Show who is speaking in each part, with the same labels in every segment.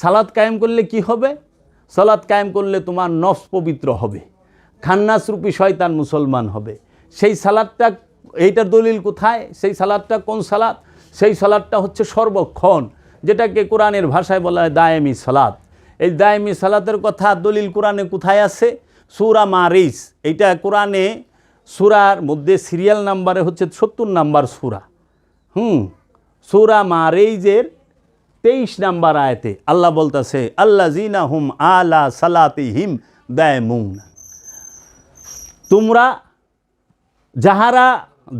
Speaker 1: সালাদ কায়েম করলে কি হবে? সালাদ কায়েম করলে তোমার নফস পবিত্র হবে। খান্নাস রূপী শয়তান মুসলমান হবে। সেই সালাদটা, এইটার দলিল কোথায়? সেই সালাদটা কোন সালাদ? সেই সালাদটা হচ্ছে সর্বক্ষণ, যেটাকে কোরআনের ভাষায় বলা হয় দায়েমি সালাদ। এই দায়েমি সালাতের কথা দলিল কোরআনে কোথায় আছে? সুরা মারিস, এইটা কোরআনে সুরার মধ্যে সিরিয়াল নাম্বারে হচ্ছে সত্তর নাম্বার সুরা। হুম, সুরা মারেইজের তেইশ নাম্বার আয়তে আল্লাহ বলতেছে আল্লাহ জিনা হুম আলা সালাতি হিম দায়মুন। তোমরা যাহারা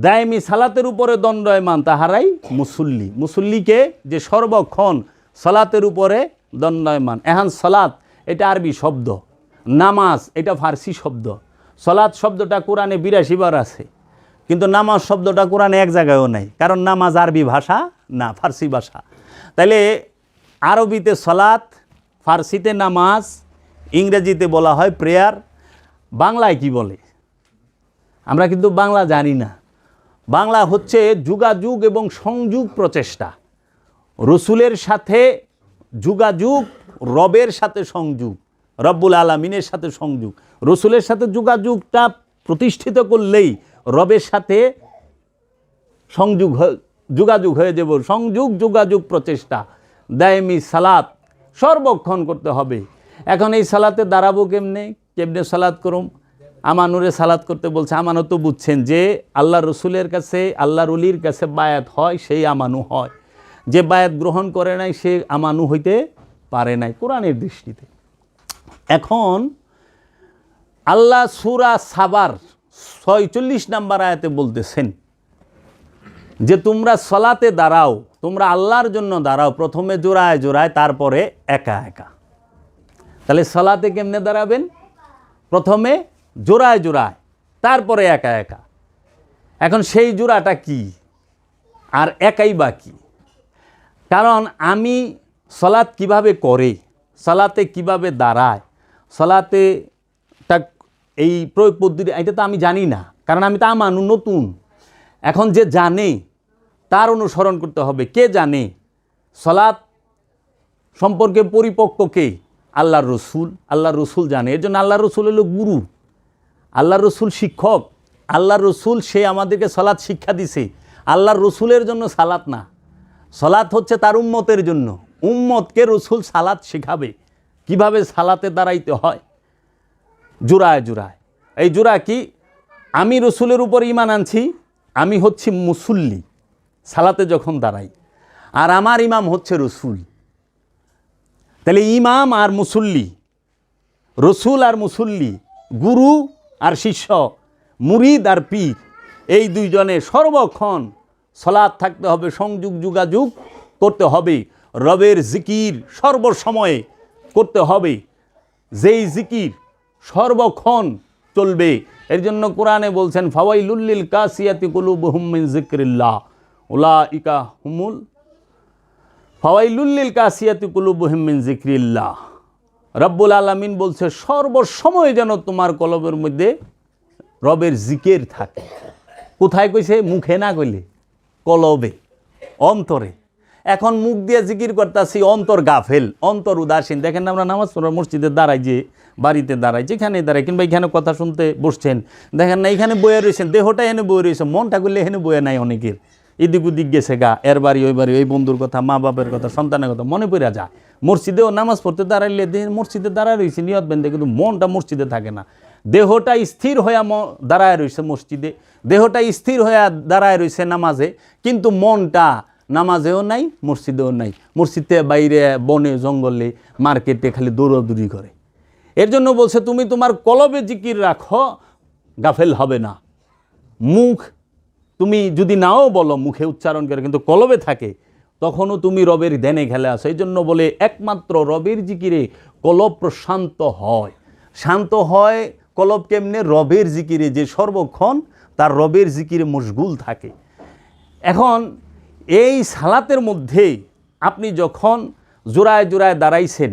Speaker 1: দায়মি সালাতের উপরে দণ্ডয়মান, তাহারাই মুসল্লি। মুসল্লিকে যে সর্বক্ষণ সালাতের উপরে দণ্ডয়মান, এহান সালাত, এটা আরবি শব্দ। নামাজ, এটা ফার্সি শব্দ। সলাৎ শব্দটা কোরআনে বিরাশি বার আছে, কিন্তু নামাজ শব্দটা কোরআনে এক জায়গায়ও নাই, কারণ নামাজ আরবি ভাষা না, ফার্সি ভাষা। তাইলে আরবিতে সলাত ফার্সিতে নামাজ, ইংরেজিতে বলা হয় প্রেয়ার, বাংলায় কি বলে? আমরা কিন্তু বাংলা জানি না। বাংলা হচ্ছে যোগাযোগ এবং সংযোগ প্রচেষ্টা। রসুলের সাথে যোগাযোগ, রবের সাথে সংযোগ, রব্বুল আলমিনের সাথে সংযোগ। রসুলের সাথে যোগাযোগটা প্রতিষ্ঠিত করলেই রবের সাথে সংযোগ যোগাযোগ হয়ে যাব, সংযোগ যোগাযোগ প্রচেষ্টা। দায়মি সালাত, সর্বক্ষণ করতে হবে। এখন এই সালাতে দাঁড়াবো কেমনে? কেমনে সালাত করুম? আমানুরে সালাত করতে বলছে আমানও তো বুঝছেন যে আল্লাহ রসুলের কাছে আল্লাহ রলির কাছে বায়াত হয়, সেই আমানু হয়। যে বায়াত গ্রহণ করে নাই, সে আমানু হইতে পারে নাই কোরআনের দৃষ্টিতে। এখন আল্লাহ সুরা সাবার ছয়চল্লিশ নাম্বার আয়াতে বলতেছেন যে তোমরা সলাতে দাঁড়াও, তোমরা আল্লাহর জন্য দাঁড়াও, প্রথমে জোড়ায় জোড়ায়, তারপরে একা একা। তাহলে সলাতে কেমনে দাঁড়াবেন? প্রথমে জোড়ায় জোড়ায়, তারপরে একা একা। এখন সেই জোড়াটা কি? আর একাই বা কি কারণ আমি সলাৎ কীভাবে করে, সলাতে কীভাবে দাঁড়ায়, সলাতে তা এই প্রয়োগ পদ্ধতি, এটা তো আমি জানি না, কারণ আমি তা মানু নতুন। এখন যে জানে তার অনুসরণ করতে হবে। কে জানে? সলাৎ সম্পর্কে পরিপক্ক কে? আল্লাহর রসুল। আল্লাহর রসুল জানে। এর জন্য আল্লাহর রসুল হলো গুরু। আল্লাহর রসুল শিক্ষক। আল্লাহর রসুল, সে আমাদেরকে সলাৎ শিক্ষা দিছে। আল্লাহর রসুলের জন্য সালাত না। সলাৎ হচ্ছে তার উম্মতের জন্য। উম্মতকে রসুল সালাত শেখাবে। কীভাবে সালাতে দাঁড়াইতে হয়? জোড়ায় জোড়ায়। এই জোড়া কি? আমি রসুলের উপর ইমান আনছি, আমি হচ্ছি মুসল্লি। সালাতে যখন দাঁড়াই, আর আমার ইমাম হচ্ছে রসুল। তাহলে ইমাম আর মুসল্লি, রসুল আর মুসল্লি, গুরু আর শিষ্য, মুরিদ আর পীর, এই দুইজনে সর্বক্ষণ সলাদ থাকতে হবে, সংযোগ যোগাযোগ করতে হবে, রবের জিকির সর্বসময়ে করতে হবে। যেই জিকির সর্বক্ষণ চলবে, এর জন্য কোরআনে বলছেন ফাওয়াইলুল্লিল কাসিয়াতি কুলুবুহুম মিন জিক্রিল্লাহ উলাইকা হুমুল ফাওয়াইলুল্লিল কাসিয়াতি কুলুবুহুম মিন জিক্রিল্লাহ রব্বুল আলামিন বলছে, সর্বসময় যেন তোমার কলবের মধ্যে রবের জিকের থাকে। কোথায় কইছে? মুখে না কইলে। কলবে, অন্তরে। এখন মুখ দিয়ে জিকির করতেছি, অন্তর গাফেল, অন্তর উদাসীন। দেখেন আমরা নামাজ পড়ার মসজিদে দাঁড়াই যে, বাড়িতে দাঁড়াই যেখানে দাঁড়াই, কিংবা এখানে কথা শুনতে বসছেন। দেখেন না, এখানে বয়ে রয়েছেন দেহটা এনে বয়ে রয়েছে মনটা করলে এখানে বয়ে নাই অনেকের। এদিক ওদিক গেছে গা, এর বাড়ি, ওই বাড়ি, ওই বন্ধুর কথা, মা বাপের কথা, সন্তানের কথা, মনে পড়ে যায়। মসজিদেও নামাজ পড়তে দাঁড়াইলে মসজিদে দাঁড়ায় রয়েছে নিয়ত বেঁধে, কিন্তু মনটা মসজিদে থাকে না। দেহটা স্থির হইয়া ম দাঁড়ায় রয়েছে মসজিদে। দেহটা স্থির হইয়া দাঁড়ায় রয়েছে নামাজে, কিন্তু মনটা নামাজেও নাই, মসজিদেও নাই। মসজিদে বাইরে, বনে, জঙ্গলে, মার্কেটে খালি দৌড়াদৌড়ি করে। এর জন্য বলছে, তুমি তোমার কলবে জিকির রাখো, গাফেল হবে না। মুখ তুমি যদি নাও বলো, মুখে উচ্চারণ করে, কিন্তু কলবে থাকে, তখনও তুমি রবের ধ্যানে খেলে আসো এই জন্য বলে, একমাত্র রবের জিকিরে কলব প্রশান্ত হয়। শান্ত হয় কলব কেমনে? রবের জিকিরে, যে সর্বক্ষণ তার রবের জিকিরে মশগুল থাকে। এখন এই সালাতের মধ্যে আপনি যখন জোড়ায় জোড়ায় দাঁড়াইছেন,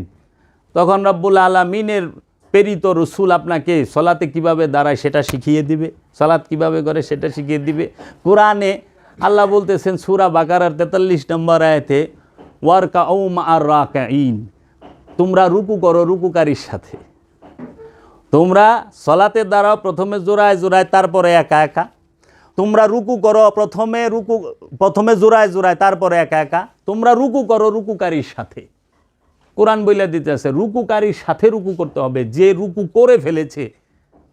Speaker 1: তখন রব্বুল আলমিনের প্রেরিত রসুল আপনাকে সলাতে কীভাবে দাঁড়ায় সেটা শিখিয়ে দিবে? সলাৎ কীভাবে করে সেটা শিখিয়ে দিবে? কোরআনে আল্লাহ বলতেছেন, সুরা বাকারার তেতাল্লিশ নম্বর আয়তে ওয়ারকা ওম আর রাকা ইন তোমরা রুকু করো রুকুকারীর সাথে। তোমরা সলাতে দ্বারা প্রথমে জোড়ায় জোড়ায়, তারপরে একা একা। তোমরা রুকু করো প্রথমে রুকু, প্রথমে জোড়ায় জোড়ায়, তারপরে একা একা। তোমরা রুকু করো রুকুকারীর সাথে। কোরআন বইলে দিতেছে রুকুকারীর সাথে রুকু করতে হবে, যে রুকু করে ফেলেছে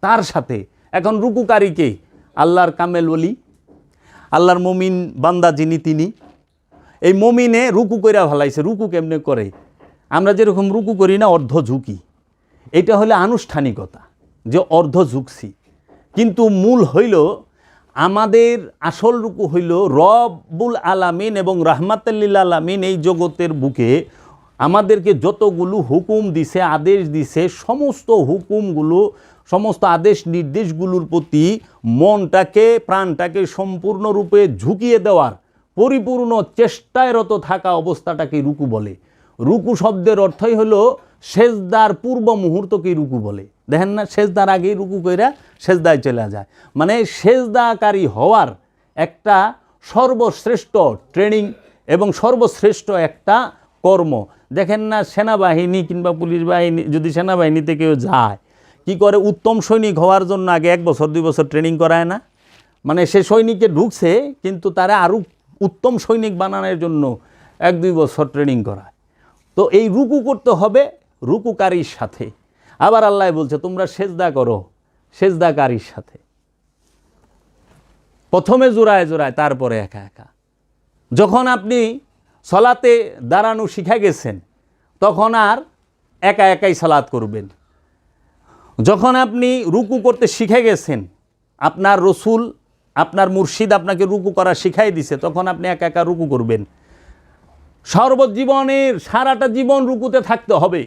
Speaker 1: তার সাথে। এখন রুকুকারীকে আল্লাহর কামেল বলি আল্লাহর মমিন বান্দা যিনি তিনি। এই মমিনে রুকু কইরা ভালাইছে রুকু কেমনে করে? আমরা যেরকম রুকু করি না, অর্ধ ঝুঁকি। এটা হলে আনুষ্ঠানিকতা, যে অর্ধ ঝুঁকছি। কিন্তু মূল হইল, আমাদের আসল রুকু হইল রবুল আলামিন এবং রাহমাতাল্লিল আলামিন এই জগতের বুকে আমাদেরকে যতগুলো হুকুম দিছে, আদেশ দিছে, সমস্ত হুকুমগুলো, সমস্ত আদেশ নির্দেশগুলোর প্রতি মনটাকে, প্রাণটাকে সম্পূর্ণরূপে ঝুঁকিয়ে দেওয়ার পরিপূর্ণ চেষ্টায় রত থাকা অবস্থাটাকে রুকু বলে। রুকু শব্দের অর্থই হলো সেজদার পূর্ব মুহূর্তকে রুকু বলে। দেখেন না, সেজদার আগেই রুকু কইরা সেজদায় চলে যায়। মানে সেজদাকারী হওয়ার একটা সর্বশ্রেষ্ঠ ট্রেনিং এবং সর্বশ্রেষ্ঠ একটা কর্ম। দেখেন না সেনাবাহিনী কিংবা পুলিশ বাহিনী, যদি সেনাবাহিনীতে কেউ যায়, কি করে উত্তম সৈনিক হওয়ার জন্য আগে এক বছর, দুই বছর ট্রেনিং করায় না? মানে সে সৈনিকে ঢুকছে, কিন্তু তারা আরও উত্তম সৈনিক বানানোর জন্য এক, দুই বছর ট্রেনিং করায়। তো এই রুকু করতে হবে রুকুকারীর সাথে। আবার আল্লাহ বলছে, তোমরা সেজদা করো সেজদাকারীর সাথে। প্রথমে জোড়ায় জোড়ায়, তারপরে একা একা। যখন আপনি সলাতে দাঁড়ানো শিখে গেছেন, তখন আর একা একাই সালাত করবেন। যখন আপনি রুকু করতে শিখে গেছেন, আপনার রসুল, আপনার মুর্শিদ আপনাকে রুকু করা শিখাই দিছে, তখন আপনি একা একা রুকু করবেন। সর্বজীবনের সারাটা জীবন রুকুতে থাকতে হবে,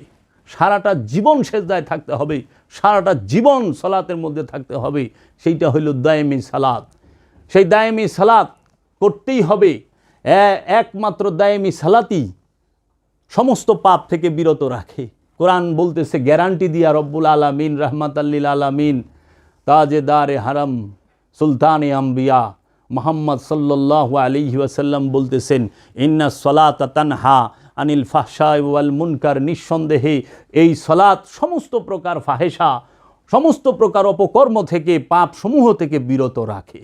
Speaker 1: সারাটা জীবন সেজদায় থাকতে হবে, সারাটা জীবন সালাতের মধ্যে থাকতে হবে, সেইটা হইল দায়েমি সালাত। সেই দায়েমি সালাত করতেই হবে একমাত্র দায়েমি সালাতই সমস্ত পাপ থেকে বিরত রাখে। কোরআন বলতেছে, গ্যারান্টি দিয়া রব্বুল আলামিন রহমাত আল্লিল আলামিন, তাজেদারে হারাম, সুলতানে আম্বিয়া, মোহাম্মদ সাল্লাহ আলিহি ওয়াসাল্লাম বলতেছেন, ইন্না সলাত তানহা আনিল ফাহসা ওয়াল মুনকার নিঃসন্দেহে এই সলাত সমস্ত প্রকার ফাহেসা সমস্ত প্রকার অপকর্ম থেকে পাপ সমূহ থেকে বিরত রাখে।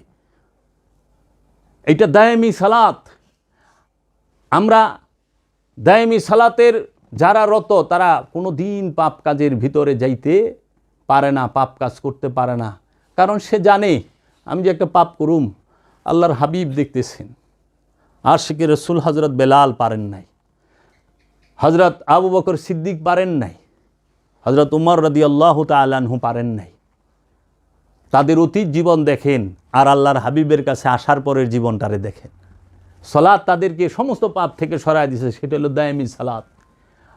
Speaker 1: এটা দায়ামি সালাত। আমরা দায়ামি সালাতের যারা রত, তারা কোনো দিন পাপ কাজের ভিতরে যাইতে পারে না, পাপ কাজ করতে পারে না। কারণ সে জানে, আমি যে একটা পাপ করুম, আল্লাহর হাবিব দেখতেছেন। আর শিখে রসুল হজরত বেলাল পারেন নাই। হজরত আবু বকর সিদ্দিক পারেন নাই। হজরত উমর রদি আল্লাহ তালানহু পারেন নাই। তাদের অতীত জীবন দেখেন আর আল্লাহর হাবিবের কাছে আসার পরের জীবনটারে দেখেন। সলাৎ তাদেরকে সমস্ত পাপ থেকে সরায় দিছে, সেটা হলো দায়ামি সালাত।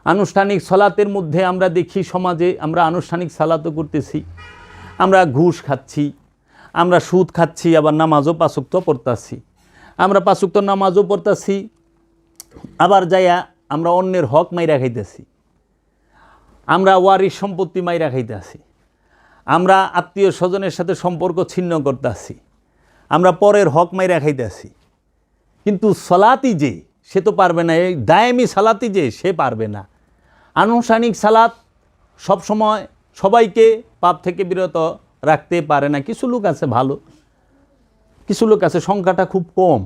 Speaker 1: আনুষ্ঠানিক সলাতের মধ্যে আমরা দেখি সমাজে আমরা আনুষ্ঠানিক সালাতও করতেছি। আমরা ঘুষ খাচ্ছি, আমরা সুদ খাচ্ছি, আবার নামাজও পাঁচুক্ত পড়তাছি। আমরা পাঁচুক্ত নামাজও পড়তাছি, আবার যাইয়া আমরা অন্যের হক মাইরা খাইতেছি। আমরা ওয়ারির সম্পত্তি মাইরা খাইতেছি। আমরা আত্মীয় স্বজনের সাথে সম্পর্ক ছিন্ন করতেছি। আমরা পরের হক মাইরা খাইতেছি। কিন্তু সালাতি যে, সে তো পারবে না। এই দায়ামি সালাতি যে, সে পারবে না। আনুষ্ঠানিক সালাত সবসময় সবাইকে পাপ থেকে বিরত রাখতে পারে না। কিছু লোক আছে ভালো, কিছু লোক আছে সংখ্যাটা খুব কম।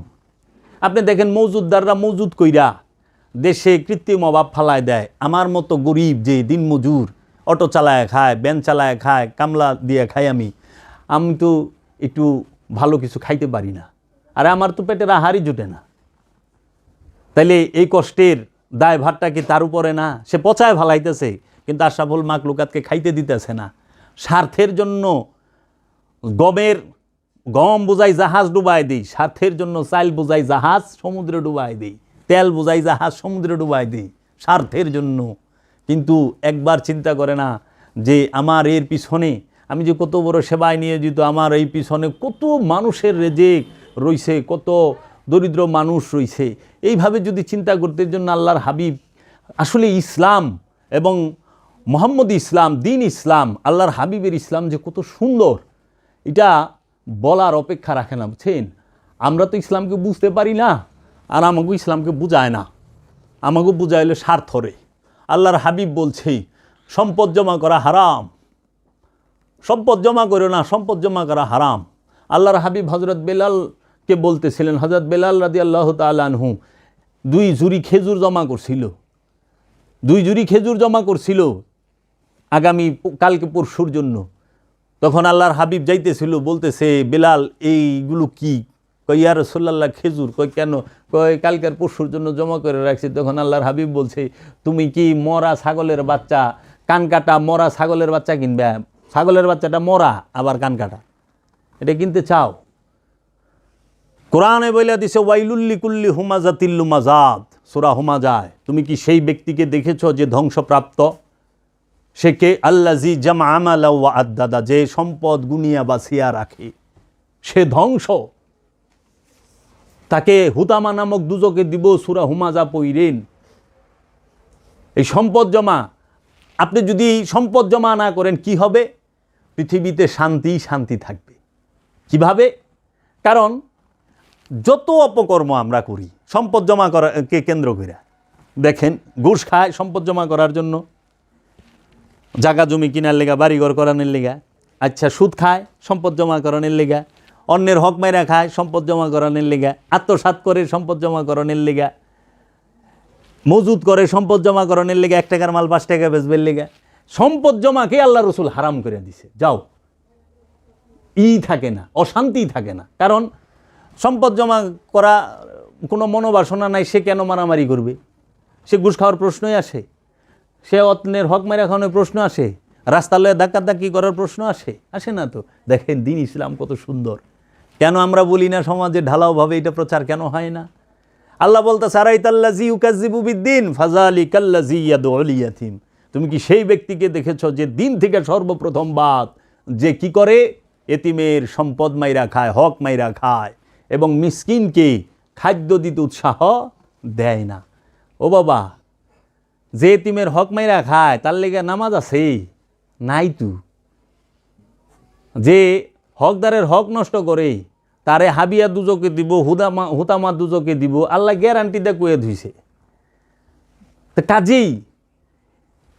Speaker 1: আপনি দেখেন মজুদদাররা মজুদ কইরা দেশে কৃত্রিম অভাব ফালায় দেয়। আমার মতো গরিব যে দিন মজুর, অটো চালায় খায় ব্যান চালায় খায়, কামলা দিয়ে খাই আমি। আমি তো একটু ভালো কিছু খাইতে পারি না। আর আমার তো পেটের আহারই জুটে না। তাইলে এই কষ্টের দায় ভারটা কি তার উপরে না? সে পচায় ভালাইতেছে, কিন্তু আশরাফুল মাকলুকাতকে খাইতে দিতেছে না। স্বার্থের জন্য গমের গম বোঝাই জাহাজ ডুবাই দিই, স্বার্থের জন্য চাইল বোঝাই জাহাজ সমুদ্রে ডুবাই দিই, তেল বোঝাই জাহাজ সমুদ্রে ডুবাই দিই, স্বার্থের জন্য। কিন্তু একবার চিন্তা করে না যে আমার এর পিছনে, আমি যে কত বড় সেবায় নিয়োজিত, আমার এই পিছনে কত মানুষের রেজেক রইছে, কত দরিদ্র মানুষ রইছে। এইভাবে যদি চিন্তা করতে জন্য আল্লাহর হাবিব আসলে ইসলাম এবং মোহাম্মদ ইসলাম, দিন ইসলাম, আল্লাহর হাবিবের ইসলাম যে কত সুন্দর, এটা বলার অপেক্ষা রাখে না, বুঝছেন? আমরা তো ইসলামকে বুঝতে পারি না, আর আমাকে ইসলামকে বুঝায় না। আমাকে বুঝাইলে স্বার্থরে আল্লাহর হাবিব বলছে, সম্পদ জমা করা হারাম। সম্পদ জমা করো না, সম্পদ জমা করা হারাম। আল্লাহর হাবিব হজরত বেলালকে বলতেছিলেন হজরত বেলাল রাদি আল্লাহ তালহু দুই জুরি খেজুর জমা করছিল। দুই জুরি খেজুর জমা করছিল আগামী কালকে পরশুর জন্য। তখন আল্লাহর হাবিব যাইতেছিল, বলতেছে, বেলাল, এইগুলো কি? কই ইয়া রসোল্লাহ খেজুর। কই কেন? কই কালকের পরশুর জন্য জমা করে রাখছি। তখন আল্লাহর হাবিব বলছে, তুমি কি মরা ছাগলের বাচ্চা? কান কাটা, মরা ছাগলের বাচ্চা কিনবে। ছাগলের বাচ্চাটা মরা, আবার কান কাটা। এটা কিনতে চাও? কোরআনে বইলা দিছে ওয়াইলুল্লি কুল্লি হুমাজাতিল্লু মাজাদ সুরা হুমাজায়। তুমি কি সেই ব্যক্তিকে দেখেছ যে ধ্বংসপ্রাপ্ত? সে কে? আল্লাজি জামা আমালা ওয়া আদাদা। যে সম্পদ, গুনিয়া বাছিয়া রাখে। সে ধ্বংস। তাকে হুতামা নামক দুজকে দিব সুরা হুমাজা পইরেন। এই সম্পদ জমা। আপনি যদি সম্পদ জমা না করেন, কি হবে? পৃথিবীতে শান্তি শান্তি থাকবে। কীভাবে? কারণ যত অপকর্ম আমরা করি, সম্পদ জমা করা, কে কেন্দ্র করে দেখেন, ঘুষ খায়, সম্পদ জমা করার জন্য। জাগা জমি কিনার লেগা, বাড়িঘর করানোর লেগা। আচ্ছা সুদ খায়, সম্পদ জমা করানোর লেগা। অন্যের হক মাইরা খায়, সম্পদ জমা করানোর লেগা। আত্মসাৎ করে, সম্পদ জমা করানোর লেগা। মজুদ করে, সম্পদ জমা করানোর লেগে। এক টাকার মাল, পাঁচ টাকা বেচবের লেগে। সম্পদ জমাকে আল্লাহ রসুল হারাম করে দিছে? যাও। ই থাকে না, অশান্তি থাকে না। কারণ সম্পদ জমা করা কোনো মনোবাসনা নাই, সে কেন মারামারি করবে? সে ঘুষ খাওয়ার প্রশ্নই আসে। সে অত্নের হক মেরা খাওয়ানোর প্রশ্ন আসে। রাস্তা লয়ে ধাক্কাধাক্কি করার প্রশ্ন আসে। আসে না তো? দেখেন দিন ইসলাম কত সুন্দর। কেন আমরা বলি না সমাজে ঢালাওভাবে এটা প্রচার কেন হয় না? আল্লাহ বলতে সারাইতাল্লাজি ইউকাজিবু বিদ্দিন ফাজালি কাল্লাজি ইয়াদিম তুমি কি সেই ব্যক্তিকে দেখেছ যে দিন থেকে সর্বপ্রথম বাদ? যে কি করে? এতিমের সম্পদ মাইরা খায়, হক মাইরা খায়। এবং মিসকিনকে খাদ্য দিতে উৎসাহ দেয় না। ও বাবা, যে তিমের হক মাইরা খায়, তার লেগে নামাজ আছে, নাই তু। যে হকদারের হক নষ্ট করে, তারে হাবিয়া দুজকে দিব, হুদামা হুতামা দুজকে দিব, আল্লাহ গ্যারান্টি দা কয়ে ধুইছে। তো কাজেই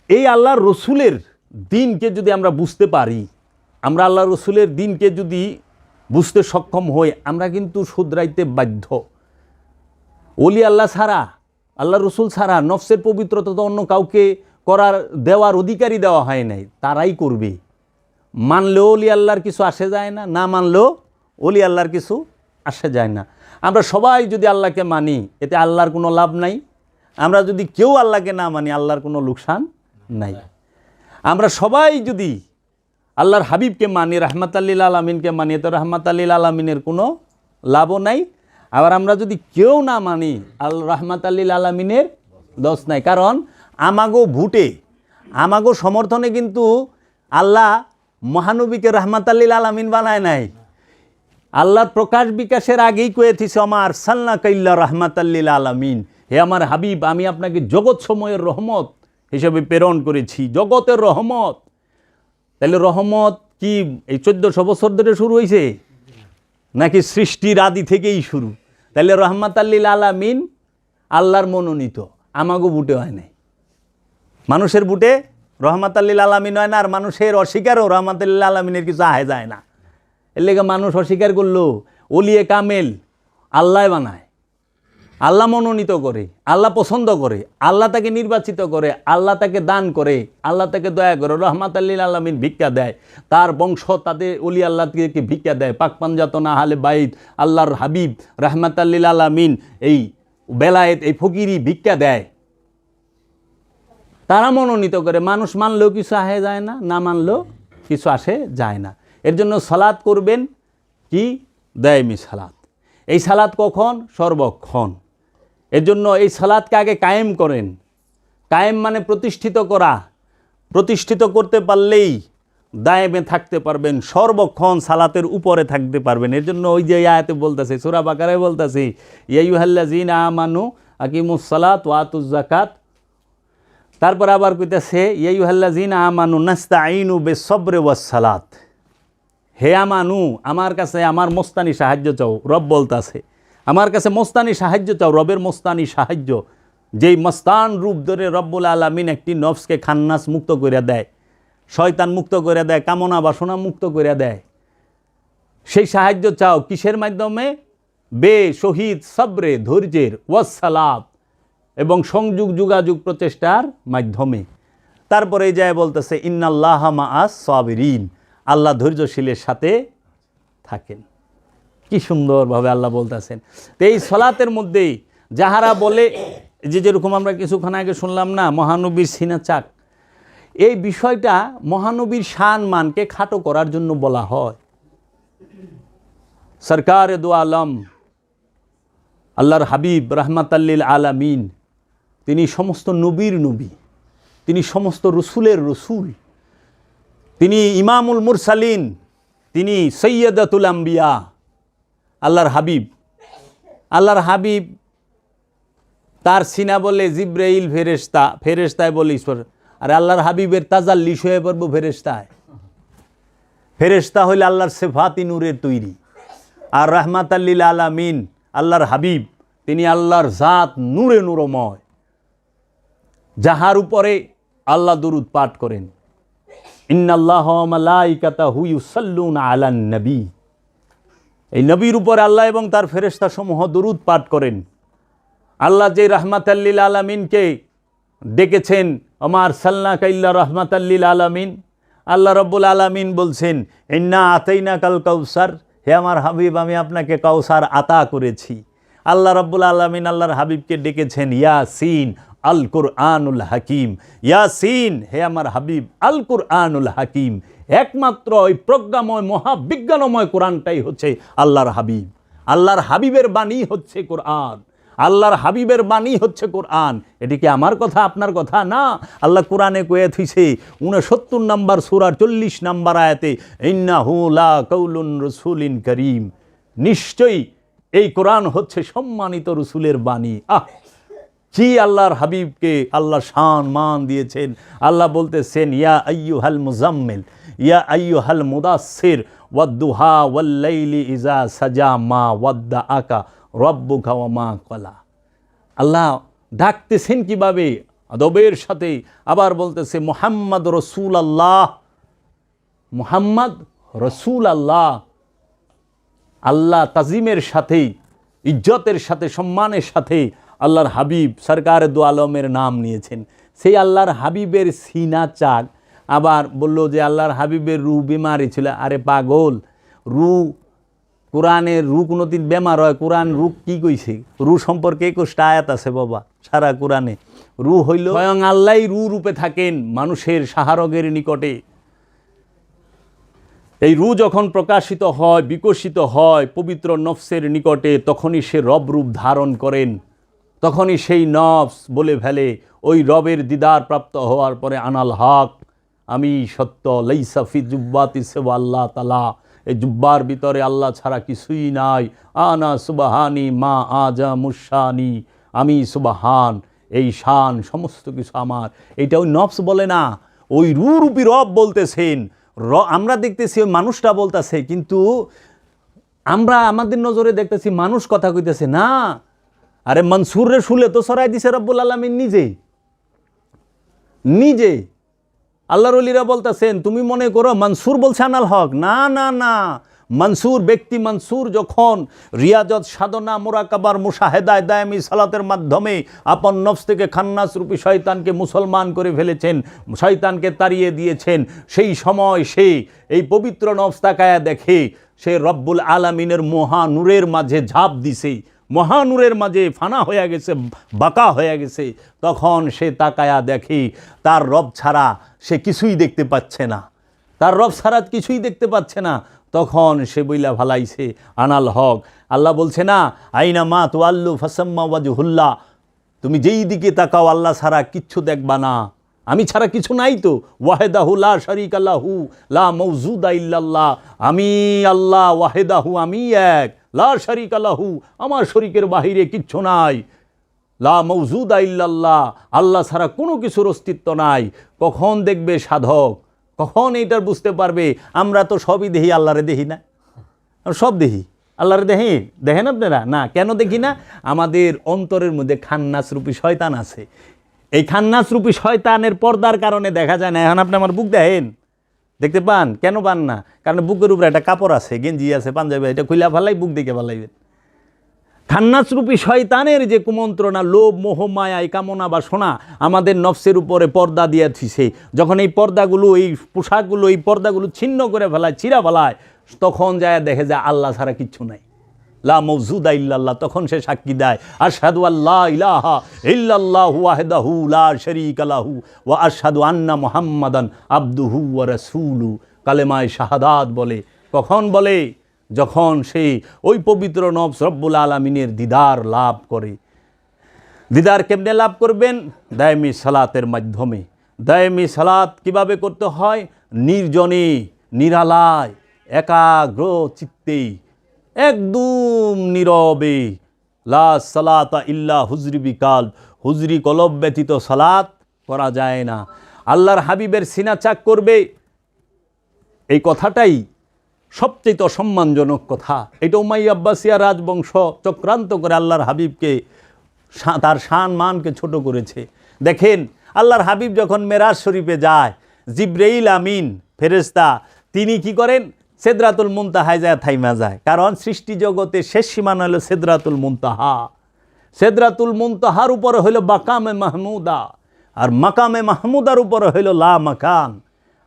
Speaker 1: এই আল্লাহর রসুলের দিনকে যদি আমরা বুঝতে পারি, আমরা আল্লাহ রসুলের দিনকে যদি বুঝতে সক্ষম হই, আমরা কিন্তু শুধরাইতে বাধ্য। ওলি আল্লাহ ছাড়া, আল্লাহ রসুল ছাড়া নফসের পবিত্রতা তো অন্য কাউকে করার, দেওয়ার অধিকারই দেওয়া হয় নাই, তারাই করবে। মানলেও অলি আল্লাহর কিছু আসে যায় না না মানলেও অলি আল্লাহর কিছু আসে যায় না। আমরা সবাই যদি আল্লাহকে মানি, এতে আল্লাহর কোনো লাভ নাই। আমরা যদি কেউ আল্লাহকে না মানি, আল্লাহর কোনো লোকসান নাই। আমরা সবাই যদি আল্লাহর হাবিবকে মানি রহমত আল্লিল আলমিনকে মানি, তো রহমত আল্লিল আলমিনের কোনো লাভও নাই। আবার আমরা যদি কেউ না মানি, আল রহমত আল্লিল আলমিনের দোষ নাই। কারণ আমাগো ভুটে, আমাগো সমর্থনে কিন্তু আল্লাহ মহানবীকে রহমত আল্লিল আলমিন বানায় নাই। আল্লাহর প্রকাশ বিকাশের আগেই কয়েছিস আমার সাল্লা কাইল্লা রহমাত আল্লিল আলমিন। হে আমার হাবিব, আমি আপনাকে জগৎ সময়ের রহমত হিসেবে প্রেরণ করেছি। জগতের রহমত। তাহলে রহমত কি এই চোদ্দশো বছর ধরে শুরু হয়েছে নাকি সৃষ্টির আদি থেকেই শুরু? তাহলে রহমাত আল্লিল আলামিন আল্লাহর মনোনীত। আমাগো বুটে হয় নাই। মানুষের বুটে রহমাত আল্লিল আলামিন হয় না, আর মানুষের অস্বীকারও রহমাত আল্লিল আলামিনের কিছু আহে যায় না। এর লেগে মানুষ অস্বীকার করল, অলিয়ে কামেল আল্লাহ বানায়। আল্লাহ মনোনীত করে, আল্লাহ পছন্দ করে, আল্লাহ তাকে নির্বাচিত করে, আল্লাহ তাকে দান করে, আল্লাহ তাকে দয়া করে, রহমাত আল্লিল আলমিন ভিক্ষা দেয়। তার বংশ তাদের অলি আল্লাহ থেকে ভিক্ষা দেয়। পাক পাঞ্জাত না হালে বাইদ আল্লাহর হাবিব, রহমাত আল্লিল আলমিন এই বেলায়েত, এই ফকিরি ভিক্ষা দেয়। তারা মনোনীত করে, মানুষ মানলেও কিছু আসে যায় না না মানলেও কিছু আসে যায় না। এর জন্য সালাদ করবেন কি? দেয়মি সালাদ এই সালাদ কখন? সর্বক্ষণ। এর জন্য এই সালাদকে আগে কায়েম করেন। কায়েম মানে প্রতিষ্ঠিত করা। প্রতিষ্ঠিত করতে পারলেই দায়েমে থাকতে পারবেন, সর্বক্ষণ সালাতের উপরে থাকতে পারবেন। এর জন্য ওই যে আয়াতে বলতেছে, সুরা বাকারে বলতেছে ইয়াইহাল্লা জিন আমানু আকিমুস সালাত ওয়াতুজ জাকাত তারপর আবার কইতেছে ইয়াইহাল্লা জিন আমানু নাস্তা আইনু বে সবরে ওয়াসালাত হে আমানু, আমার কাছে আমার মোস্তানি সাহায্য চাও, রব বলতাছে। আমার কাছে মোস্তানি সাহায্য চাও, রবের মোস্তানি সাহায্য। যেই মস্তান রূপ ধরে রব্বুল আলমিন একটি নফসকে খান্নাস মুক্ত করে দেয়, শয়তান মুক্ত করে দেয়, কামনা বাসনা মুক্ত করে দেয়। সেই সাহায্য চাও কিসের মাধ্যমে? বে, শহীদ, সবরে, ধৈর্যের ওয়াসালাত এবং সংযোগ যোগাযোগ প্রচেষ্টার মাধ্যমে। তারপরে যায় বলতেছে, ইন্নাল্লাহ মাআস সাবিরিন। আল্লাহ ধৈর্যশীলের সাথে থাকেন। কি সুন্দরভাবে আল্লাহ বলতেছেন। তো এই সলাতের মধ্যেই যাহারা বলে যে যেরকম আমরা কিছুক্ষণ আগে শুনলাম না, মহানবীর সিনা চাক, এই বিষয়টা মহানবীর শান মানকে খাটো করার জন্য বলা হয়। সরকার দু আলম, আল্লাহর হাবিব রহমাতাল্লিল আলামিন, তিনি সমস্ত নবীর নবী, তিনি সমস্ত রসুলের রসুল, তিনি ইমামুল মুরসালিন, তিনি সৈয়দাতুল আম্বিয়া আল্লাহর হাবিব। আল্লাহর হাবিব তার সিনা বলে জিব্রাইল ফেরেস্তা ফেরেস্তায় বলে ঈশ্বর। আর আল্লাহর হাবিবের তাজাল্লিশ হয়ে পড়ব ফেরেস্তায় ফেরেস্তা হইলে আল্লাহর সেফাতি নূরের তৈরি। আর রহমাত আল্লিল আলামিন আল্লাহর হাবিব, তিনি আল্লাহর জাত নূরে নূরময়। যাহার উপরে আল্লাহ দুরুদ পাঠ করেন। ইন্নাল্লাহ মালাইকাতা হুইউসাল্লুন আলান নবী। এই নবীর উপর আল্লাহ এবং তার ফেরেস্তা সমূহ দুরুদ পাঠ করেন। আল্লাহ যে রহমাত আল্লিল আলমিনকে ডেকেছেন আমার সাল্লা কাইল্লা রহমাত আল্লিল আলমিন আল্লাহ রব্বুল আলমিন বলছেন, ইন্না আতাইনা কাল কাউসার হে আমার হাবিব, আমি আপনাকে কাউসার আতা করেছি। আল্লাহ রব্বুল আলমিন আল্লাহর হাবিবকে ডেকেছেন, ইয়াসিন আল কুর কুরআনুল হাকিম ইয়াসিন হে আমার হাবিব আল কুর কুরআনুল হাকিম একমাত্র ওই প্রজ্ঞাময়, মহাবিজ্ঞানময় কোরআনটাই হচ্ছে আল্লাহর হাবিব। আল্লাহর হাবিবের বাণী হচ্ছে কোরআন। আল্লাহর হাবিবের বাণী হচ্ছে কোরআন। এটি কি আমার কথা, আপনার কথা? না। আল্লাহ কোরআনে কয়ে থুইছে উনসত্তর নম্বর সুরার চল্লিশ নম্বর আয়াতে, ইন্নাহু লা কৌলুন রসুলিন করিম। নিশ্চয়ই এই কোরআন হচ্ছে সম্মানিত রসুলের বাণী। আহ! কি আল্লাহর হাবিবকে আল্লাহ শান, মান দিয়েছেন। আল্লাহ বলতেছেন, ইয়া আইয়ু হাল মুজাম্মিল, ইয়া আইয়ু হাল মুদাসির ওয়াদ্দুহা ওয়াল্লাইলি ইজা সাজা মা ওয়াদ্দা আকা রব্বুকা ওয়া মা কলা। আল্লাহ ডাকতেছেন কীভাবে? আদবের সাথে। আবার বলতেছে, মোহাম্মদ রসুল আল্লাহ মোহাম্মদ রসুল আল্লাহ আল্লাহ তাজিমের সাথে, ইজ্জতের সাথে, সম্মানের সাথে আল্লাহর হাবিব সরকার দু আলমের নাম নিয়েছেন। সেই আল্লাহর হাবিবের সিনা চাক আবার বলল যে আল্লাহর হাবিবের রু বিমারি ছিল। আরে পাগল রু কোরআনের রু কোনোদিন বেমার হয়। কোরআন রু কি কইছে? রু সম্পর্কে একুশটা আয়াত আছে বাবা, সারা কোরআনে। রু হইল স্বয়ং আল্লাহ রু রূপে থাকেন মানুষের সাহারগের নিকটে। এই রু যখন প্রকাশিত হয়, বিকশিত হয় পবিত্র নফসের নিকটে, তখনই সে রব রূপ ধারণ করেন। তখনই সেই নফস বলে ফেলে, ওই রবের দিদার প্রাপ্ত হওয়ার পরে আনাল হক। আমি সত্য লাইসাফি জুব্বাতি সেবা আল্লাহ তালা এই জুব্বার ভিতরে আল্লাহ ছাড়া কিছুই নাই। আনা সুবাহানি মা আজা মুসানি আমি সুবাহান, এই শান সমস্ত কিছু আমার। এইটা ওই নফস বলে না। ওই রূপী রব বলতেছেন। র, আমরা দেখতেছি ওই মানুষটা বলতেছে, কিন্তু আমরা আমাদের নজরে দেখতেছি মানুষ কথা কইতেছে, না আরে মনসুরে শুলে তো সরাই দিছে রব্বুল আলমিন নিজে নিজে আল্লাহর অলিরা বলতেছেন, তুমি মনে করো মনসুর বলছে আনাল হক? না না না। মনসুর ব্যক্তি মনসুর যখন রিয়াজত, সাধনা, মোরাকাবার, মুশাহেদায়, দায়ামি, সালাতের মাধ্যমে আপন নফস থেকে খান্নাস রূপী শয়তানকে মুসলমান করে ফেলেছেন, শয়তানকে তাড়িয়ে দিয়েছেন, সেই সময় সে এই পবিত্র নফস তাকায়া দেখে সে রব্বুল আলামিনের মহানুরের মাঝে ঝাঁপ দিছে। মহানূরের মাঝে ফানা হয়ে গেছে, বাঁকা হয়ে গেছে। তখন সে তাকায়া দেখে তার রব ছাড়া সে কিছুই দেখতে পাচ্ছে না। তার রব ছাড়া কিছুই দেখতে পাচ্ছে না। তখন সে বইলা ভালাইছে, আনাল হক। আল্লাহ বলছে, না, আইনা মা তো আল্লু ফাসাম্মা ওয়াজহুল্লাহ। তুমি যেই দিকে তাকাও, আল্লাহ ছাড়া কিচ্ছু দেখবা না। আমি ছাড়া কিছু নাই তো। ওয়াহেদাহু লা শরিক আল্লাহু লা মৌজুদা ইল্লাল্লাহ। আমি আল্লাহ, ওয়াহেদাহু আমি এক। লা শরিক আল্লাহু আমার শরিকের বাহিরে কিচ্ছু নাই। লা মৌজুদা ইল্লাল্লাহ, আল্লাহ ছাড়া কোনো কিছুর অস্তিত্ব নাই। কখন দেখবে সাধক? কখন এইটার বুঝতে পারবে? আমরা তো সবই দেখি আল্লাহরে দেখি না। সব দেখি আল্লাহরে দেখি দেখেন আপনারা? না, কেন দেখি না? আমাদের অন্তরের মধ্যে খান্নাস রূপী শয়তান আছে। এই খান্নাস রূপী শয়তানের পর্দার কারণে দেখা যায় না। এখন আপনি আমার বুক দেখেন? দেখতে পান? কেন পান না? কারণ বুকের উপরে একটা কাপড় আছে, গেঞ্জি আছে, পাঞ্জাবি, এটা খুইলা ফালাই বুক দেখে ফালাইবেন। খান্নাসরূপী শয়তানের যে কুমন্ত্রণা, লোভ, মোহ, মায়া, এই কামনা বা সোনা আমাদের নফসের উপরে পর্দা দিয়েছে। যখন এই পর্দাগুলো, এই পোশাকগুলো, এই পর্দাগুলো ছিন্ন করে ফেলায় চিরা ফেলায়, তখন যায়, দেখে যায় আল্লাহ ছাড়া কিচ্ছু নাই। লা মৌজুদা ইল্লাল্লাহ, তখন সে সাক্ষী দেয়, আশহাদু আল্লাহ ইলাহা ইল্লাল্লাহু ওয়াহদাহু লা শারীকা লাহু ওয়া আশহাদু আন্না মুহাম্মাদান আবদুহু ওয়া রাসূলু। কালেমায় শাহাদাত বলে। কখন বলে? যখন সে ওই পবিত্র নবস রব্বুল আলমিনের দিদার লাভ করে। দিদার কেমনে লাভ করবেন? দায়মি সালাতের মাধ্যমে। দায়মি সালাত কীভাবে করতে হয়? নির্জনে, নিরালায়, একাগ্র চিত্তেই। একদম নীরবে, লা সালাতা ইল্লা হুজরি বিকাল। হুজরি কলব ব্যতীত সালাত করা যায় না। আল্লাহর হাবিবের সিনা চাক করবে, এই কথাটাই সবচেয়ে অসম্মানজনক কথা। এটা উমাই আব্বাসিয়া রাজবংশ চক্রান্ত করে আল্লাহর হাবিবকে তার শান মানকে ছোট করেছে। দেখেন, আল্লাহর হাবিব যখন মেরাজ শরীফে যায়, জিব্রাইল আমিন ফেরেস্তা তিনি কি করেন? সেদরাতুল মুনতাহায় যায় থাইমা যায়। কারণ সৃষ্টি জগতে শেষ সীমানা হলো সেদরাতুল মুনতাহা। সেদরাতুল মুনতাহার উপরে হইল বাকামে মাহমুদা। আর মাকামে মাহমুদার উপরে হইল লা মাকান।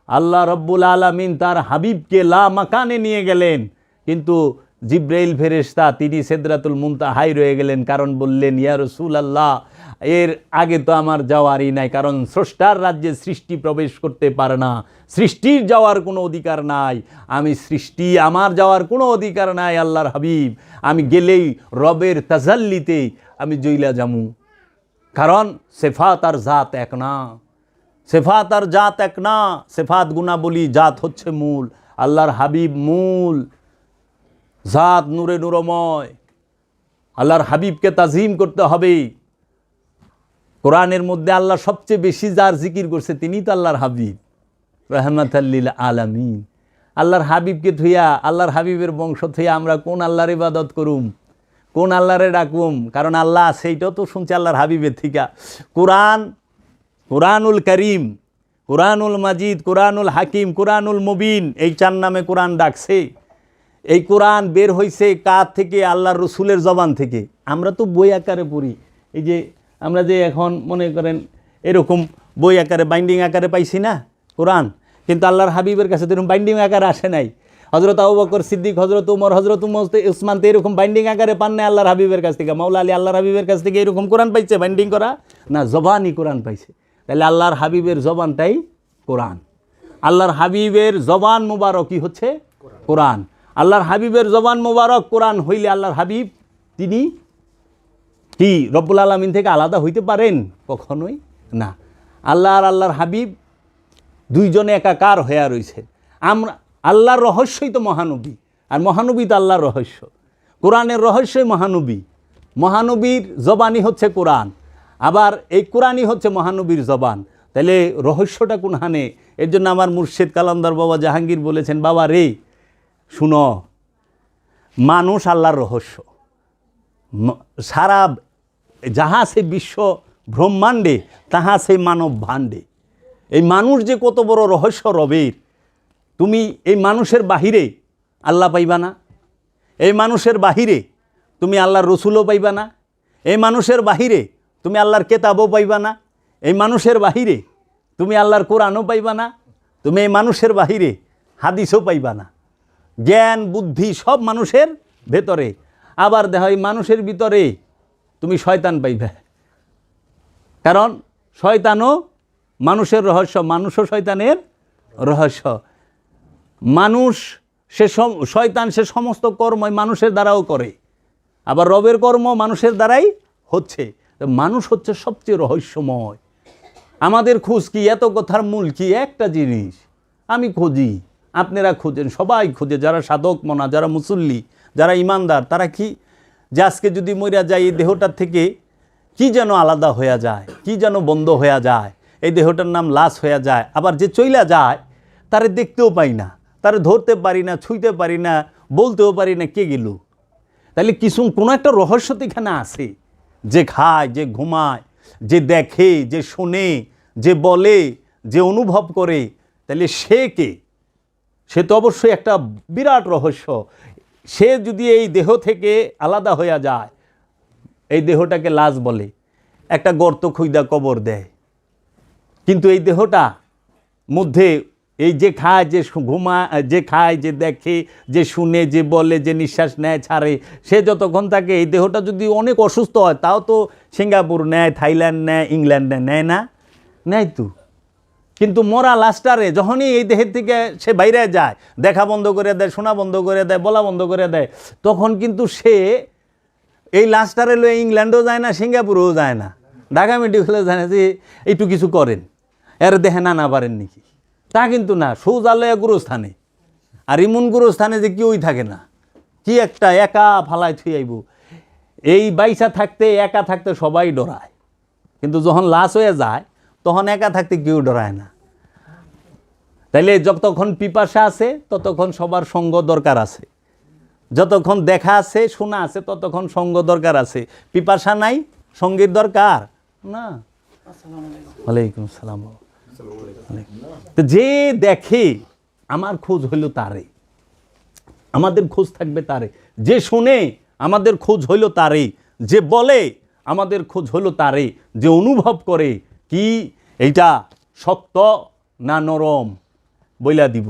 Speaker 1: আল্লাহ রব্বুল আলমিন তার হাবিবকে লা মাকানে নিয়ে গেলেন। কিন্তু জিব্রাইল ফেরেশতা, তিনি সেদরাতুল মুনতাহাই রয়ে গেলেন। কারণ বললেন, ইয়া রসুল আল্লাহ এর আগে তো আমার যাওয়ারই নাই, কারণ স্রষ্টার রাজ্যে সৃষ্টি প্রবেশ করতে পারে না। সৃষ্টির যাওয়ার কোনো অধিকার নাই। আমি সৃষ্টি, আমার যাওয়ার কোনো অধিকার নাই, আল্লাহর হাবিব। আমি গেলেই রবের তাজাল্লিতে আমি জইলা জামু কারণ সেফাত আর জাত এক না। সেফাত আর জাত এক না। সেফাত গুণাবলী জাত হচ্ছে মূল। আল্লাহর হাবিব মূল। জাত নূরে নূরময়। আল্লাহর হাবিবকে তাজিম করতে হবে কোরআনের মধ্যে আল্লাহ সবচেয়ে বেশি যার জিকির করছে তিনি তো আল্লাহর হাবিব। রহমত আল্লিল আলামিন। আল্লাহর হাবিবকে থুইয়া আল্লাহর হাবিবের বংশ থুইয়া আমরা কোন আল্লাহর ইবাদত করুম? কোন আল্লাহরে ডাকুম? কারণ আল্লাহ সেইটাও তো শুনছে আল্লাহর হাবিবের থিকা। কোরআন, কোরআনুল করিম, কোরআনুল মাজিদ, কোরআনুল হাকিম, কোরআনুল মুবিন, এই চার নামে কোরআন ডাকছে। এই কোরআন বের হইছে কার থেকে? আল্লাহর রসুলের জবান থেকে। আমরা তো বই আকারে পড়ি। এই যে আমরা যে এখন মনে করেন এরকম বই আকারে বাইন্ডিং আকারে পাইছি না, কোরআন। কিন্তু আল্লাহর হাবিবের কাছে তো এরকম বাইন্ডিং আকারে আসে নাই। হজরত আবু বকর সিদ্দিক হজরত উমর হজরত উসমান তো এরকম বাইন্ডিং আকারে পান নাই আল্লাহর হাবিবের কাছ থেকে। মাওলা আলী আল্লাহর হাবিবের কাছ থেকে এরকম কোরআন পাইছে বাইন্ডিং করা? না, জবানই কোরআন পাইছে। তাহলে আল্লাহর হাবিবের জবানটাই কোরআন। আল্লাহর হাবিবের জবান মুবারকই হচ্ছে কোরআন। আল্লাহর হাবিবের জবান মুবারক কোরআন হইলে আল্লাহর হাবিব তিনি কি, রব্বুল আলমিন থেকে আলাদা হইতে পারেন? কখনোই না। আল্লাহ আর আল্লাহর হাবিব দুইজনে একাকার হইয়া রয়েছে আমরা, আল্লাহর রহস্যই তো মহানবী, আর মহানবী তো আল্লাহর রহস্য। কোরআনের রহস্যই মহানবী। মহানবীর জবানই হচ্ছে কোরআন, আবার এই কোরআনই হচ্ছে মহানবীর জবান। তাহলে রহস্যটা কোনহানে এর জন্য আমার মুর্শিদ কালান্দার বাবা জাহাঙ্গীর বলেছেন, বাবা রে, শুনো, মানুষ আল্লাহর রহস্য। সারা যাহা সে বিশ্ব ব্রহ্মাণ্ডে, তাহা সেই মানব ভাণ্ডে। এই মানুষ যে কত বড় রহস্য রবের, তুমি এই মানুষের বাহিরে আল্লাহ পাইবা না। এই মানুষের বাহিরে তুমি আল্লাহর রসুলও পাইবা না। এই মানুষের বাহিরে তুমি আল্লাহর কেতাবও পাইবা না। এই মানুষের বাহিরে তুমি আল্লাহর কোরআনও পাইবা না। তুমি এই মানুষের বাহিরে হাদিসও পাইবা না। জ্ঞান, বুদ্ধি সব মানুষের ভেতরে। আবার দেখ এই মানুষের ভিতরে তুমি শয়তান পাইবে। কারণ শয়তানও মানুষের রহস্য, মানুষও শয়তানের রহস্য। মানুষ সে শয়তান সে সমস্ত কর্মই মানুষের দ্বারাও করে। আবার রবের কর্ম মানুষের দ্বারাই হচ্ছে। মানুষ হচ্ছে সবচেয়ে রহস্যময়। আমাদের খোঁজ কি, এত কথার মূল কি, একটা জিনিস। আমি খুঁজি, আপনারা খুঁজেন, সবাই খুঁজে। যারা সাধক মনা, যারা মুসল্লি, যারা ইমানদার, তারা কি যে আজকে যদি মরিয়া যায়, এই দেহটার থেকে কি যেন আলাদা হয়ে যায়, কি যেন বন্ধ হয়ে যায়, এই দেহটার নাম লাশ হয়ে যায়, আবার যে চইলা যায়, তারে দেখতেও পাই না, তারে ধরতে পারি না, ছুঁইতে পারি না, বলতেও পারি না কে গেল। তাহলে কিছু, কোনো একটা রহস্য এখানে আছে। যে খায়, যে ঘুমায়, যে দেখে, যে শোনে, যে বলে, যে অনুভব করে তাহলে সে কে? সে তো অবশ্যই একটা বিরাট রহস্য। সে যদি এই দেহ থেকে আলাদা হয়ে যায়, এই দেহটাকে লাশ বলে, একটা গর্ত খুঁজা কবর দেয়। কিন্তু এই দেহটা মধ্যে এই যে খায়, যে ঘুমা, যে খায়, যে দেখে, যে শুনে, যে বলে, যে নিঃশ্বাস নেয়, ছাড়ে, সে যতক্ষণ থাকে এই দেহটা যদি অনেক অসুস্থ হয়, তাও তো সিঙ্গাপুর নেয়, থাইল্যান্ড নেয়, ইংল্যান্ড নেয় নেয় না। নেয় তো। কিন্তু মরা লাস্টারে যখনই এই দেহের থেকে সে বাইরে যায়, দেখা বন্ধ করে দেয়, শোনা বন্ধ করে দেয়, বলা বন্ধ করে দেয়, তখন কিন্তু সে এই লাস্টারে লয়ে ইংল্যান্ডও যায় না, সিঙ্গাপুরেও যায় না। ঢাকা মেডিকেলে যায় না, যে একটু কিছু করেন। এর দেহে না না পারেন নাকি? তা কিন্তু না সৌজালয়া গুরুস্থানে। আর ইমন গুরুস্থানে যে কেউই থাকে না। কি একটা একা ফালাই থুই আইব। এই বাইসা থাকতে, একা থাকতে সবাই ডরায়। কিন্তু যখন লাশ হয়ে যায় তখন একা থাকতে কেউ ডরায় না। তাইলে যতক্ষণ পিপাসা আছে, ততক্ষণ সবার সঙ্গ দরকার আছে। যতক্ষণ দেখা আছে, শোনা আছে, ততক্ষণ সঙ্গ দরকার আছে। পিপাসা নাই সংগীত দরকার? না। ওয়ালাইকুম সালাম তো যে দেখে আমার খোঁজ হইল তারে। আমাদের খোঁজ থাকবে তারে। যে শোনে আমাদের খোঁজ হইল তারে। যে বলে আমাদের খোঁজ হইল তারে। যে অনুভব করে কি এইটা শক্ত না নরম? বইলা দিব।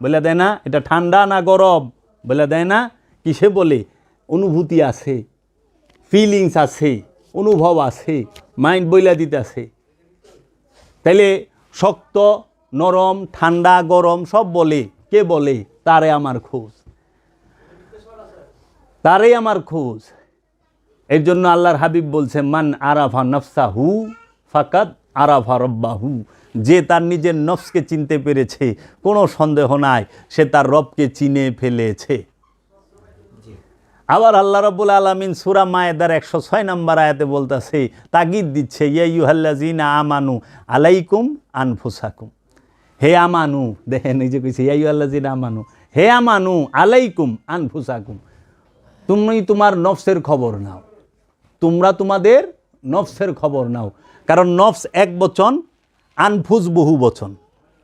Speaker 1: বইলা দেয় না? এটা ঠান্ডা না গরম? বইলা দেয় না? কিসে বলে? অনুভূতি আছে ফিলিংস আছে, অনুভব আছে মাইন্ড বইলা দিতে আছে তাইলে শক্ত, নরম, ঠান্ডা, গরম সব বলে। কে বলে? তারে আমার খোঁজ। তারই আমার খোঁজ। এর জন্য আল্লাহর হাবিব বলছে, মান আরাফা নফসা হু ফাকাত আরাফা রব্বাহু যে তার নিজের নফসকে চিনতে পেরেছে কোনো সন্দেহ নাই সে তার রবকে চিনে ফেলেছে। আবার আল্লাহ রব্বুল আলমিন সুরা মায়েদার একশো ছয় নম্বর আয়াতে বলতেছে তাগিদ দিচ্ছে ইয়াইহাল্লাজিনা আমানু আলাইকুম আনফুসাকুম। হে আমানু দেখেন এই যে কইছে ইয়াইহাল্লাজিনা আমানু হে আমানু আলাইকুম আনফুসাকুম। তুমি তোমার নফসের খবর নাও। তোমরা তোমাদের নফসের খবর নাও। কারণ নফস এক বচন, আনফুজ বহু বচন।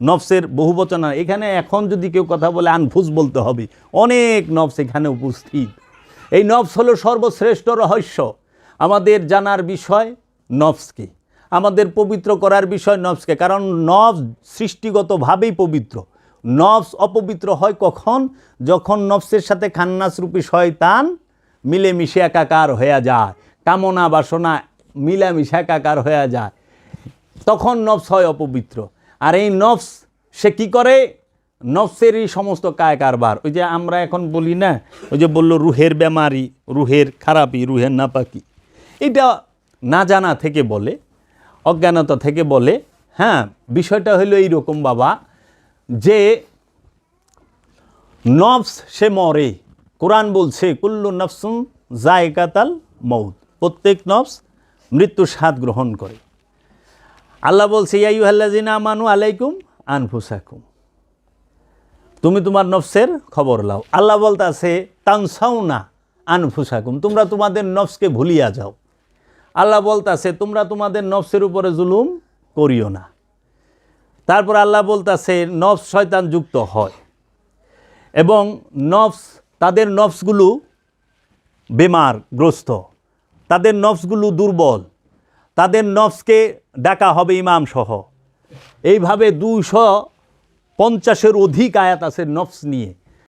Speaker 1: নফসের বহু বচন এখানে এখন যদি কেউ কথা বলে আনফুজ বলতে হবে। অনেক নফস এখানে উপস্থিত। এই নফস হলো সর্বশ্রেষ্ঠ রহস্য। আমাদের জানার বিষয় নফসকে। আমাদের পবিত্র করার বিষয় নফসকে। কারণ নফস সৃষ্টিগতভাবেই পবিত্র। নফস অপবিত্র হয় কখন? যখন নফসের সাথে খান্নাসরূপী শয়তান মিলেমিশে একাকার হয়ে যায়। কামনা বাসনা মিলামিশে একাকার হয়ে যায়। তখন নফস হয় অপবিত্র। আর এই নফস, সে কি করে? নফসেরই সমস্ত কায় কারবার ওই যে আমরা এখন বলি না, ওই যে বলল রুহের বেমারি, রুহের খারাপি, রুহের নাপাকি। এটা না জানা থেকে বলে, অজ্ঞানতা থেকে বলে হ্যাঁ বিষয়টা হলো এইরকম বাবা, যে নফস সে মরে। কোরআন বলছে, কুল্লু নফসুন জায়কাতাল মৌত প্রত্যেক নফস মৃত্যুর স্বাদ গ্রহণ করে। আল্লাহ বলছে ইয়াইহাল্লাজিনা আমানু আলাইকুম আনফুসাকুম। তুমি তোমার নফসের খবর লাও। আল্লাহ বলতাছে তানসাও না আনফুসাকুম, তোমরা তোমাদের নফসকে ভুলিয়া যাও। আল্লাহ বলতাছে, তোমরা তোমাদের নফসের উপরে জুলুম করিও না। তারপর আল্লাহ বলতাছে, নফস শয়তান যুক্ত হয়। এবং নফস, তাদের নফসগুলো বেমার, গ্রস্ত। তাদের নফসগুলো দুর্বল, তাদের নফসকে ডাকা হবে ইমাম সহ এইভাবে দুইশো পঞ্চাশের অধিক আয়াত আছে নফস নিয়ে।